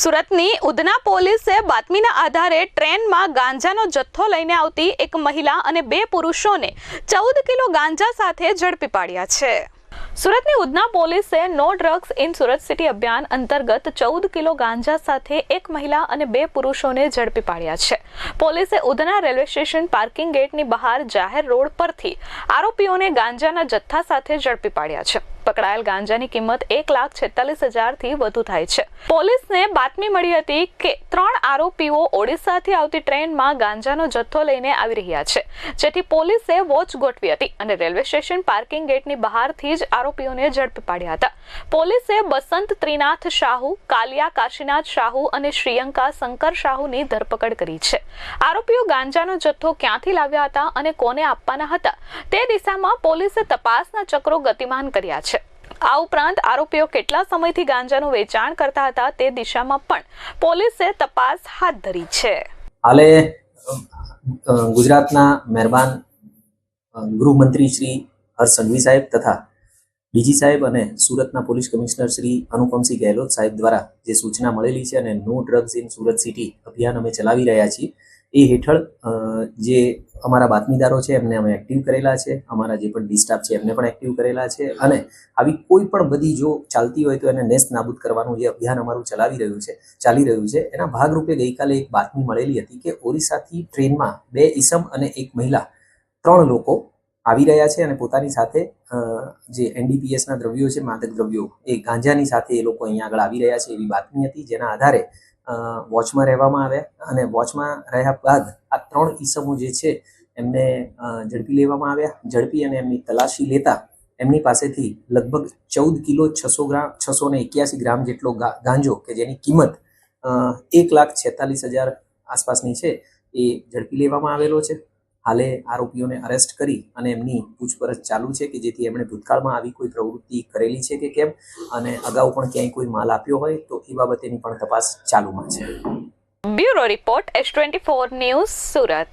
સુરતની ઉધના પોલીસે બાતમીના આધારે ટ્રેનમાં ગાંજાનો જથ્થો લઈને આવતી એક મહિલા અને બે પુરુષોને ચૌદ કિલો ગાંજા સાથે ઝડપી પાડ્યા છે. સુરતની ઉધના પોલીસે no drugs in Surat city અભિયાન અંતર્ગત ચૌદ કિલો ગાંજા સાથે એક મહિલા અને બે પુરુષોને ઝડપી પાડ્યા છે. પોલીસે ઉધના રેલવે સ્ટેશન પાર્કિંગ ગેટની બહાર જાહેર રોડ પરથી આરોપીઓને ગાંજાના જથ્થા સાથે ઝડપી પાડ્યા છે. પકડાયેલ ગાંજાની કિંમત એક લાખ છેતાલીસ હજારથી વધુ થાય છે. પોલીસને બાતમી મળી હતી કે ત્રણ આરોપીઓ ઓડિશાથી આવતી ટ્રેનમાં ગાંજાનો જથ્થો લઈને આવી રહ્યા છે. જેથી પોલીસે વોચ ગોઠવી હતી અને રેલવે સ્ટેશન પાર્કિંગ ગેટની બહારથી જ આરોપીઓને ઝડપી પાડ્યા હતા. પોલીસે બસંત ત્રિનાથ શાહુ, કાલિયા કાશીનાથ શાહુ અને શ્રીયંકા શંકર શાહુની ધરપકડ કરી છે. આરોપીઓ ગાંજાનો જથ્થો ક્યાંથી લાવ્યા હતા અને કોને આપવાના હતા તે દિશામાં પોલીસે તપાસના ચક્રો ગતિમાન કર્યા છે. આ ઉપરાંત આરોપીઓ કેટલા સમયથી ગાંજાનું વેચાણ કરતા હતા તે દિશામાં પણ પોલીસે તપાસ હાથ ધરી છે. હાલે ગુજરાતના મહેરબાન ગૃહમંત્રી શ્રી હર્ષ સંઘવી સાહેબ તથા ડીજી સાહેબ અને સુરતના પોલીસ કમિશનર શ્રી અનુપમસિંહ ગેહલોત સાહેબ દ્વારા જે સૂચના મળેલી છે અને no drugs in Surat city અભિયાન અમે ચલાવી રહ્યા છીએ, એ હેઠળ જે અમારા બાતમીદારો છે, એમને અમે એક્ટિવ કરેલા છે, અમારા જે પણ ડિસ્ટાફ છે, એમને પણ એક્ટિવ કરેલા છે અને આવી કોઈ પણ બધી જો ચાલતી હોય તો એને નેસ્ત નાબૂદ કરવાનું જે અભિયાન અમારું ચલાવી રહ્યું છે, ચાલી રહ્યું છે, એના ભાગરૂપે ગઈકાલે એક બાતમી મળેલી હતી કે ઓરિસ્સાથી ટ્રેનમાં બે ઈસમ અને એક મહિલા ત્રણ લોકો આવી રહ્યા છે અને પોતાની સાથે જે એનડીપીએસના દ્રવ્યો છે, માદક દ્રવ્યો એ ગાંજાની સાથે એ લોકો અહીંયા આગળ આવી રહ્યા છે એવી બાતમી હતી, જેના આધારે વોચમાં રહેવામાં આવ્યા અને વોચમાં રહ્યા બાદ આ ત્રણ ઈસમો જે છે, એમને ઝડપી લેવામાં આવ્યા. ઝડપી અને એમની તલાશી લેતા એમની પાસેથી લગભગ ચૌદ કિલો છસો ગ્રામ, છસો ને એક્યાસી ગ્રામ જેટલો ગાંજો કે જેની કિંમત એક લાખ છેતાલીસ હજાર આસપાસની છે, એ ઝડપી લેવામાં આવેલો છે. હાલે આરોપીઓને અરેસ્ટ કરી અને એમની પૂછપરછ ચાલુ છે કે જેથી એમણે ભૂતકાળમાં આવી કોઈ પ્રવૃત્તિ કરેલી છે કે કેમ અને અગાઉ પણ ક્યાંય કોઈ માલ આપ્યો હોય તો એ બાબતેની પણ તપાસ ચાલુમાં છે. Bureau report S twenty four news Surat.